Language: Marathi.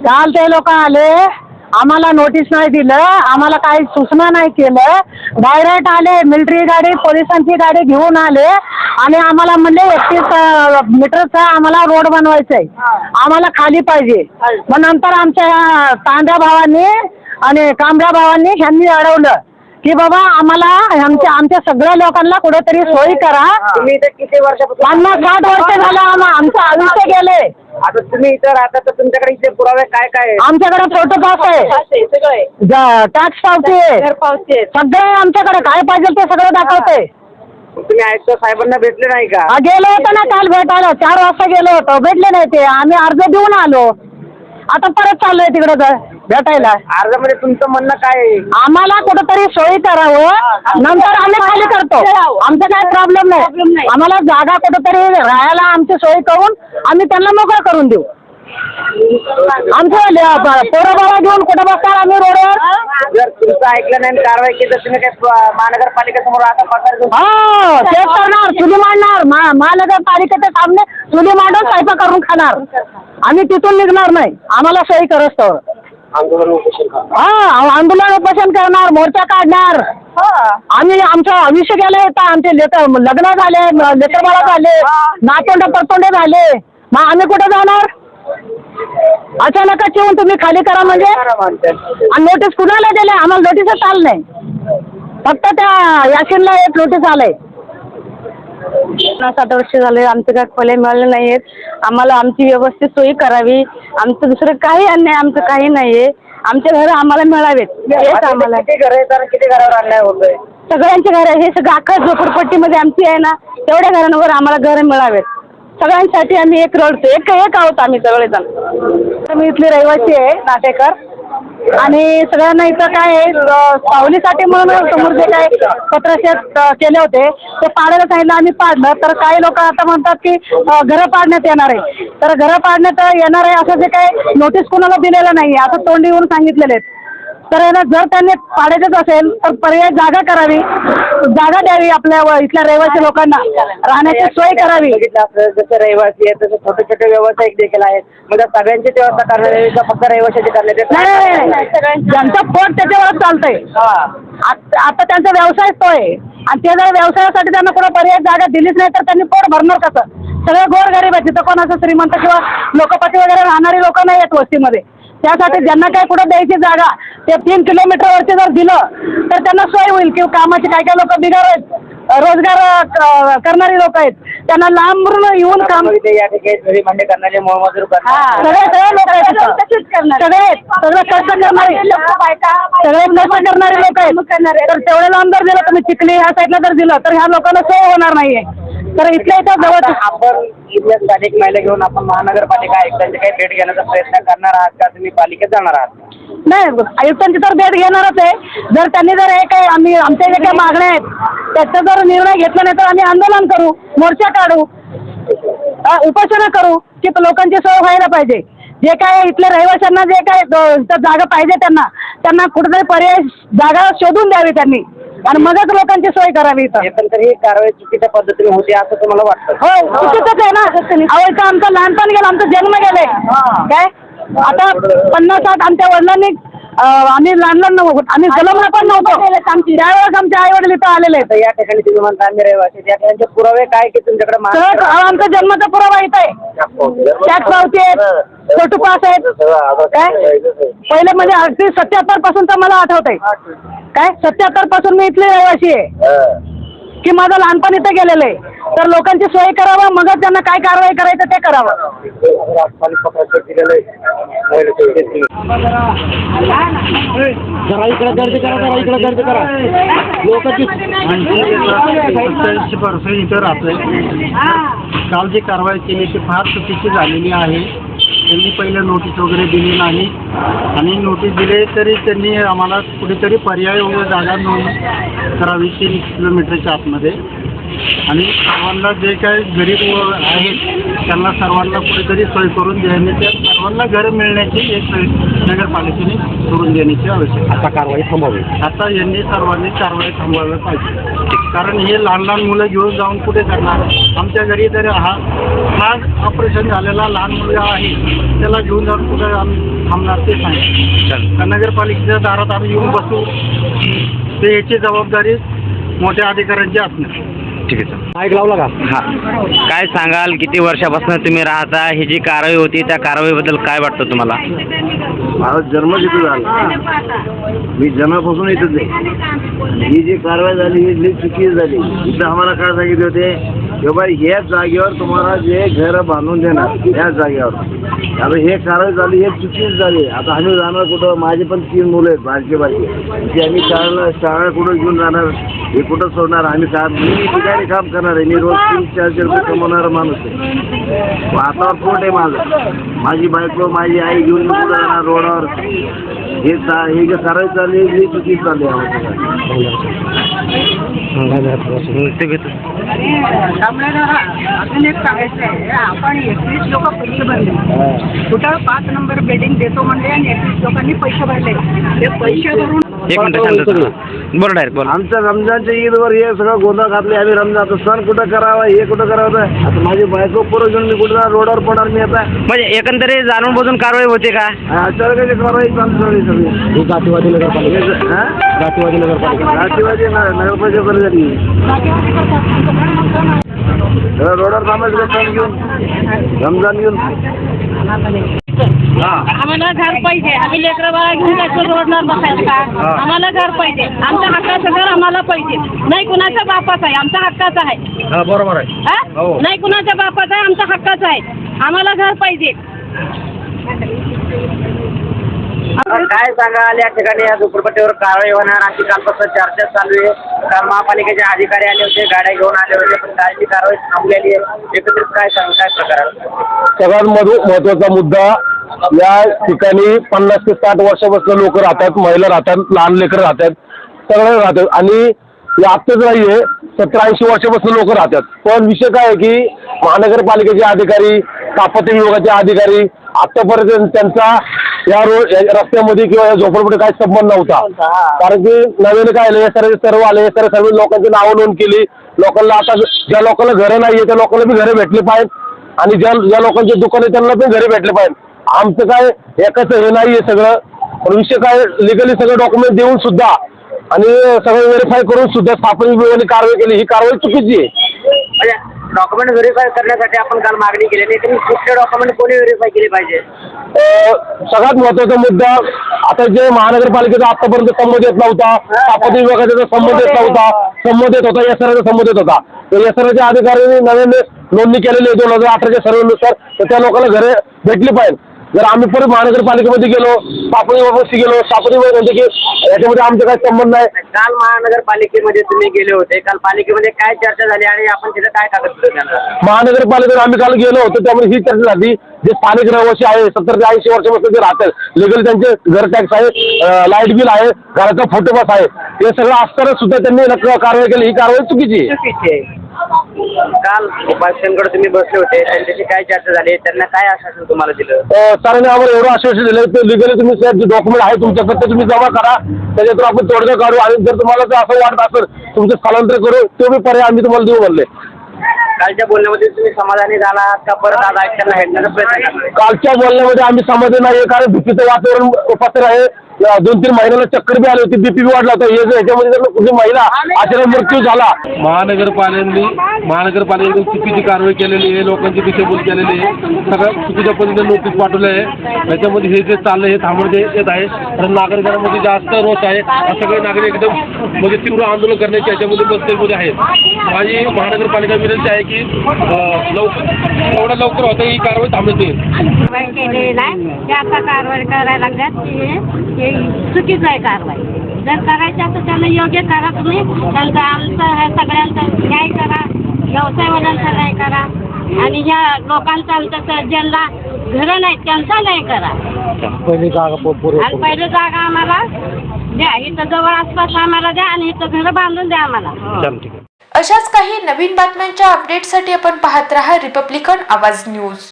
काल ते लोक आले आम्हाला नोटीस नाही दिलं आम्हाला काही सूचना नाही केलं. डायरेक्ट आले मिलिटरी गाडी पोलिसांची गाडी घेऊन आले आणि आम्हाला म्हणले एकतीस मीटरचा आम्हाला रोड बनवायचा आहे आम्हाला खाली पाहिजे. मग नंतर आमच्या तांड्या भावांनी आणि कांबऱ्या भावांनी ह्यांनी अडवलं. की बाबा आम्हाला आमच्या आमच्या सगळ्या लोकांना कुठेतरी सोयी करा. तुम्ही इथे किती वर्षापासून पन्नास साठ वर्ष झालं आम्हा आमचं आयुष्य गेले आता तुम्ही इथं राहता तर तुमच्याकडे इथे पुरावे काय काय आहे? आमच्याकडे फोटो पास आहे सगळे टॅक्स पावती आहे. सगळे आमच्याकडे. काय पाहिजे ते सगळं दाखवते. तुम्ही आयुक्त साहेबांना भेटले नाही का? गेलो होतो ना काल भेटायला. चार वाजता गेलो होतो. भेटले नाही ते. आम्ही अर्ज देऊन आलो. आता परत चाललोय तिकडे भेटायला. अर्जामध्ये तुमचं म्हणणं काय आहे? आम्हाला कुठंतरी सोयी करावं. नंतर आम्ही खाली करतो. आमचा काय प्रॉब्लेम नाही. आम्हाला जागा कुठंतरी राहायला आमची सोय करून आम्ही त्यांना मोकळं करून देऊ. आमचं पोरं बाबा घेऊन कुठं बसणार आम्ही रोडवर? जर तुमचं ऐकलं नाही आणि कारवाई केली तर तुम्ही काय महानगरपालिकेसमोर आता घेऊन हो तेच करणार चुली मांडणार. मा महानगरपालिकेच्या सामने चुली मांडून स्वयंपाक करून खाणार. आम्ही तिथून निघणार नाही. आम्हाला सोयी करत आंदोलन उपोषण करा. हा आंदोलन उपोषण करणार मोर्चा काढणार. आम्ही आमचं आयुष्य गेलं तर आमचे लेकर लग्न झाले लेकर बाळा झाले नातोंड परतोंडे झाले. मग आम्ही कुठे जाणार? अचानकच येऊन तुम्ही खाली करा म्हणजे. आणि नोटीस कुणाला दिले आम्हाला नोटीसच आलं नाही. फक्त त्या याशीनला एक नोटीस आलंय. पन्नास साठ वर्ष झाले आमचे काय खोले मिळाले नाही आहेत आम्हाला आमची व्यवस्थित सोयी करावी. आमचं दुसरं काही अन्याय आमचं काही नाही आहे आमचे घर आम्हाला मिळावेत. हेच आम्हाला. किती घरावर अन्याय होतोय? सगळ्यांचे घर हे सगळं अख्खा झोपडपट्टीमध्ये आमची आहे ना. तेवढ्या घरांवर आम्हाला घर मिळावेत. सगळ्यांसाठी आम्ही एक रडतो. एक एक आहोत आम्ही सगळेजण. मी इथली रहिवासी आहे नाटेकर. आणि सगळ्यांना इथं काय आहे, सावलीसाठी म्हणून समोर जे काय पत्रशेत केले होते ते पाडायला सांगितलं आम्ही पाडलं तर काही लोक आता म्हणतात की घरं पाडण्यात येणार आहे. तर घरं पाडण्यात येणार आहे असं जे काय नोटीस कोणाला दिलेलं नाही आहे असं तोंडी येऊन सांगितलेले आहेत. तर आहे ना जर त्यांनी पाडायचंच असेल तर पर्याय जागा करावी. जागा द्यावी आपल्या व- इथल्या रहिवासी लोकांना. राहण्याची सोय करावी. बघितलं आपलं जसं रहिवासी आहेत तसं छोटे छोटे व्यावसायिक देखील आहेत मग त्या सगळ्यांची व्यवस्था करण्यात का फक्त रहिवाशाची करण्यात यावी? नाही. नाही, नाही ज्यांचं पोट त्याच्यावर चालतंय. हा. आत- आता त्यांचा व्यवसाय तो आहे आणि ते जर व्यवसायासाठी त्यांना कोणा पर्याय जागा दिलीच नाही तर त्यांनी पोट भरणार कसं? सगळे गोर गरीब आहेत. तिथं कोण असं श्रीमंत किंवा लोकपती वगैरे राहणारी लोक नाही आहेत वस्तीमध्ये. त्यासाठी ज्यांना काय कुठं द्यायची जागा ते तीन किलोमीटरवरती जर दिलं तर त्यांना सोय होईल किंवा कामाचे काय काय लोक बिगार आहेत. रोजगार करणारी लोक आहेत. त्यांना लांबून येऊन काम या ठिकाणी करणारे सगळे सगळे लोक आहेत. सगळे कष्ट करणारे. सगळे कष्ट करणारे लोक आहेत. तर तेवढे लांब जर दिलं तुम्ही चिखली ह्या साईडला जर दिलं तर ह्या लोकांना सोय होणार नाहीये. तर इथल्या इथं जवळ आपण इथल्या स्थानिक महिला घेऊन आपण महानगरपालिका आयुक्तांची काही भेट घेण्याचा प्रयत्न करणार आहात का? तुम्ही पालिकेत जाणार आहात नाही आयुक्तांची तर भेट घेणारच आहे. जर त्यांनी जर हे काही आम्ही आमच्या जे काही मागण्या आहेत त्याचा जर निर्णय घेतला नाही तर आम्ही आंदोलन करू मोर्चा काढू अ, उपोषणं करू की लोकांची सोय व्हायला पाहिजे. जे काय इथल्या रहिवाशांना जे काय जागा पाहिजे त्यांना त्यांना कुठेतरी पर्याय जागा शोधून द्यावी त्यांनी. आणि मगच लोकांची सोय करावी इथं. एकंदर ही कारवाई चुकीच्या पद्धतीने होती असं तुम्हाला वाटतं? हो चुकीचंच आहे ना. अहो इथं आमचं लहानपण गेलं आमचा जन्म गेले काय? आता पन्नास साठ आमच्या वडिलांनी आम्ही लहान लहान नव्हतो. आम्ही जन्मला पण नव्हतो. त्यावेळेस आमचे आई वडील इथं आलेले आहेत तर या ठिकाणी तुम्ही म्हणता आम्ही रहिवासी त्या ठिकाणचे पुरावे काय की तुमच्याकडे आमचा जन्माचा पुरावा इथं आहे. टॅक्स पावती आहेत फोटो पास आहेत. काय? पहिले म्हणजे अगदी सत्याहत्तरपासून तर मला आठवत आहे. काय? सत्याहत्तरपासून मी इथले रहिवासी आहे. की माझं लहानपण इथं गेलेलं आहे. तर लोकांची सोय करावं मगच त्यांना काय कारवाई करायचं ते करावं. जरा. इकडे गर्दी करा जरा इकडे गर्दी करा. लोकांची सत्याऐंशी पर्सेंट इथं राहतोय. काल जी कारवाई केली ती फार चुकीची झालेली आहे. त्यांनी पहिले नोटीस वगैरे दिली नाही. आणि नोटीस दिले तरी त्यांनी आम्हाला कुठेतरी पर्याय व जागा नोंद करावी तीन किलोमीटरच्या आतमध्ये. आणि सर्वांना जे काही गरीब आहेत त्यांना सर्वांना कुठेतरी सोय करून देण्याच्या सर्वांना घरं मिळण्याची एक सोय नगरपालिकेने करून देण्याची आवश्यकता आता कारवाई थांबावी. आता यांनी सर्वांनी कारवाई थांबवायला पाहिजे. कारण हे लहान लहान मुलं घेऊन जाऊन कुठे करणार? आमच्या घरी तर हा हा ऑपरेशन झालेला लहान मुलगा आहे त्याला घेऊन जाऊन कुठे आम्ही थांबणार ते सांगा नगरपालिकेच्या दारात आम्ही येऊन बसू. ते याची जबाबदारी मोठ्या अधिकाऱ्यांची असणार. ठीक आहे माईक लावला का? हा. काय सांगाल किती वर्षापासून तुम्ही राहता ही जी कारवाई होती त्या कारवाईबद्दल काय वाटतं तुम्हाला? माझा जन्म तिथं झाला. मी जन्मापासून इथंच आहे. ही जी कारवाई झाली ही लई चुकी झाली. इथं आम्हाला काय सांगितले होते? की बाई ह्याच जागेवर तुम्हाला जे घर बांधून देणार ह्याच जागेवर. आता हे कारवाई झाली हे चुकीच झाली. आता आम्ही जाणार कुठं? माझे पण तीन मुलं आहेत बारके बारके ते आम्ही शाळेला शाळा कुठं घेऊन जाणार हे कुठं सोडणार? आम्ही मी ठिकाणी काम करणार आहे. मी रोज तीन चारशे रुपये कमवणारा माणूस आहे. वातावरण पोट आहे माझं. माझी बायको माझी आई घेऊन मी कुठं जाणार रोडावर? हे चा हे जे कारवाई चालली आहे, ही आहे ते घेतो अजून एक सांगायचं आहे. आपण एकवीस लोक पैसे भरले कुठं पाच नंबर बिल्डिंग देतो म्हणले आणि एकवीस लोकांनी पैसे भरले. ते पैसे भरून एक मिनिट शांत बसा. बोला डायरेक्ट बोला. आमच्या रमजानच्या ईदवर हे सगळं गोंधळ घातले. आम्ही रमजान सण कुठं करावा हे कुठं करावं? आता माझी बायको पोरं घेऊन मी कुठं जाणार? रोडावर पडणार मी आता. म्हणजे एकंदरीत जाणून बुजून कारवाई होते का? अचानक कारवाई चालू झाली सगळी. ही जातीवादी नगरपालिका. हे- हा? जातीवादी नगरपालिका. राष्ट्रवादी न- नगरपालिका बरं झाली सगळं रोडावर थांबायचं का? सण घेऊन? रमजान घेऊन? आम्हाला घर पाहिजे. आम्ही लेकरं बाळा घेऊन जायचं रोडला बसायचं का आम्हाला घर पाहिजे. आमच्या हक्काचं घर आम्हाला पाहिजे. नाही कुणाच्या बापाचं आहे. आमच्या हक्काचं आहे. हा बरोबर आहे. हा? हो. नाही कुणाच्या बापाचं आहे. आमच्या हक्काचं आहे. आम्हाला घर पाहिजे. काय सांगाल? या ठिकाणी या झोपडपट्टीवर कारवाई होणार. अशी कालपासून चर्चा चालू आहे. काल महापालिकेचे अधिकारी आले होते गाड्या घेऊन आले होते पण कालची कारवाई थांबलेली आहे. एकत्रित काय सांग काय प्रकार सगळ्यात महत्त्वाचा मुद्दा या ठिकाणी पन्नास ते साठ वर्षापासून लोक राहतात महिला राहतात लहान लेकरं राहतात सगळे राहतात. आणि हे आत्ताच नाहीये सतरा ऐंशी वर्षापासून लोक राहतात. पण विषय काय आहे की महानगरपालिकेचे अधिकारी स्थापत्य विभागाचे अधिकारी आतापर्यंत त्यांचा या रोड रस्त्यामध्ये किंवा या झोपडपट्टी काही संबंध नव्हता. कारण की नवीन काय आलं सर्व सर्व आले सर्व सर्व लोकांची नावं नोंद केली. लोकांना आता ज्या लोकांना घरं नाहीये त्या लोकांना बी घरं भेटली पाहिजेत. आणि ज्या ज्या लोकांचे दुकान आहे त्यांना पण घरी भेटले पाहिजे आमचं काय एकच हे नाही आहे सगळं. पण विषय काय लिगली सगळं डॉक्युमेंट देऊन सुद्धा आणि सगळं व्हेरीफाय करून सुद्धा स्थापन विभागाने कारवाई केली. ही कारवाई चुकीची आहे. म्हणजे डॉक्युमेंट व्हेरीफाय करण्यासाठी आपण काल मागणी केली नाही तुम्ही कुठले डॉक्युमेंट कोणी व्हेरीफाय केले पाहिजे? अं, सगळ्यात महत्त्वाचा मुद्दा आता जे महानगरपालिकेचा आतापर्यंत संबंध येत नव्हता आपत्ती विभागाचा संबंध येत नव्हता संबंध येत होता एसआरचा संबंध येत होता. तर एसआरच्या अधिकाऱ्यांनी नवीन नोंदणी केलेली आहे दोन हजार अठराच्या सर्वेनुसार तर त्या लोकांना घरे भेटली पाहिजे. जर आम्ही परत महानगरपालिकेमध्ये गेलो स्थापन विभागाशी गेलो विभाग म्हणजे की याच्यामध्ये आमचा काही संबंध नाही. काल महानगरपालिकेमध्ये तुम्ही गेले होते. काल पालिकेमध्ये काय चर्चा झाली आणि आपण तिथे काय कागदपत्र महानगरपालिकेत आम्ही काल गेलो होतो त्यामुळे ही चर्चा झाली. जे स्थानिक रहिवासी आहे सत्तर ते ऐंशी वर्षापासून जे राहतात लिगल त्यांचे घर टॅक्स आहे लाइट बिल आहे घराचा फोटो पास आहे. हे सगळं असताना सुद्धा त्यांनी कारवाई केली. ही कारवाई चुकीची आहे. चुकीची आहे. काल उपायुक्तांकडे तुम्ही बसले होते त्यांच्याशी काय चर्चा झाली त्यांना काय आश्वासन तुम्हाला दिलं? सरांनी आम्हाला एवढं आश्वासन दिलं की लिगली तुम्ही सर जे डॉक्युमेंट आहे तुमच्याकडे ते तुम्ही जमा करा त्याच्यातून आपण तोडगा काढू. आणि जर तुम्हाला जर असं वाटत असेल तुमचं स्थलांतर करू तो बी पर्याय आम्ही तुम्हाला देऊ म्हणले. कालच्या बोलण्यामध्ये तुम्ही समाधानी झाला आहात का परत आज आयुक्तांना भेटण्याचा प्रयत्न कालच्या बोलण्यामध्ये आम्ही समाधान नाही कारण भीतीचं वातावरण पसर आहे. दोन तीन महिन्याला चक्कर बी आली होती बीपी वाढला होता. याच्यामध्ये जर कुठली महिला अचानक मृत्यू झाला. महानगरपालिकेने महानगरपालिकेने चुकीची कारवाई केलेली आहे लोकांची दिशाभूल केलेली आहे. सगळ्या चुकीच्या पद्धतीने नोटीस पाठवले आहे. त्याच्यामध्ये हे जे चाललं हे थांबवण्यात येत आहे. कारण नागरिकांमध्ये जास्त रोष आहे. सगळे नागरिक एकदम म्हणजे तीव्र आंदोलन करण्याची याच्यामध्ये बसलेमध्ये आहेत. माझी महानगरपालिका विनंती आहे की लवकर एवढ्या लवकर होतं ही कारवाई येईल. कारवाई केलेली करायला लागल्यात. की चुकीचं आहे कारवाई. जर करायचं असं त्यांना योग्य करा तुम्ही त्यांचं आमचं हे सगळ्यांचं न्याय करा व्यवसायवाल्यांचा न्याय करा आणि ह्या लोकांचा आमचं ज्यांना घरं नाहीत त्यांचा न्याय करा. पहिली जागा आणि पहिली जागा आम्हाला द्या इथं जवळ आसपास आम्हाला द्या आणि इथं घरं बांधून द्या आम्हाला. ठीक आहे. अशाच काही नवीन बातम्यांच्या अपडेटसाठी आपण पाहत रहा रिपब्लिकन आवाज न्यूज